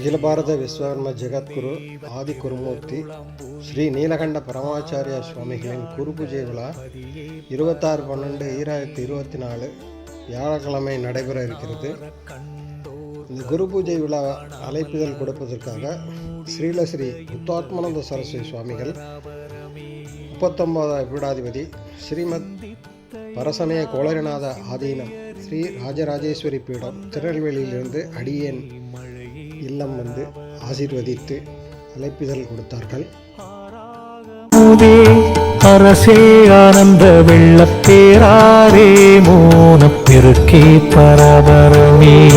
అఖిల భారత విశ్వకర్మ జగద్గురు ఆది కురుమూర్తి శ్రీ నీలకంఠ பரமாச்சாரிய சுவாமிகளின் குறுப்பு விழா இருபத்தாறு பன்னெண்டு ஈராயிரத்தி இருபத்தி நாலு வியாழக்கிழமை நடைபெற இருக்கிறது. இந்த குரு பூஜை விழா அழைப்புதல் கொடுப்பதற்காக ஸ்ரீல ஸ்ரீ முத்தாத்மானந்த சரஸ்வதி சுவாமிகள் முப்பத்தொன்பதாம் பீடாதிபதி ஸ்ரீமத் பரசமய கோளரிநாத ஆதீனம் ஸ்ரீ ராஜராஜேஸ்வரி பீடம் திருநெல்வேலியிலிருந்து அடியேன் இல்லம் வந்து ஆசீர்வதித்து அழைப்பிதழ் கொடுத்தார்கள். அரசே ஆனந்த வெள்ளப்பேராரே மோனப் பெருக்கே பரபரமே.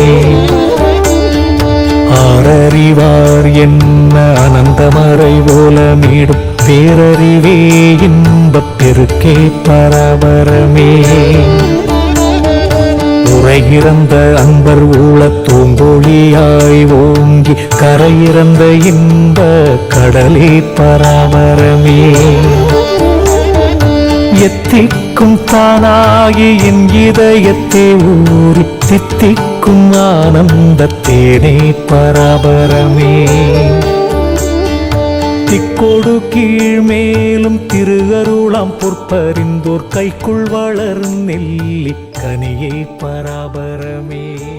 ஆரறிவார் என்ன அனந்தமறை ஓலமிடும் பேரறிவே இன்பப் பெருக்கே பரபரமே. கரையிறந்த அன்பர் ஊழத் தூங்கொழியாய் ஓங்கி கரையிறந்த இந்த கடலே பராமரமே எத்திக்கும் தானாகி என் இதயத்தை ஊறி தித்திக்கும் ஆனந்த தேனே பராபரமே. கொடு கீழ் மேலும் திருகருளாம் பொற்பறிந்தோர் கைக்குள் வளர் நெல்லி கனியே பராபரமே.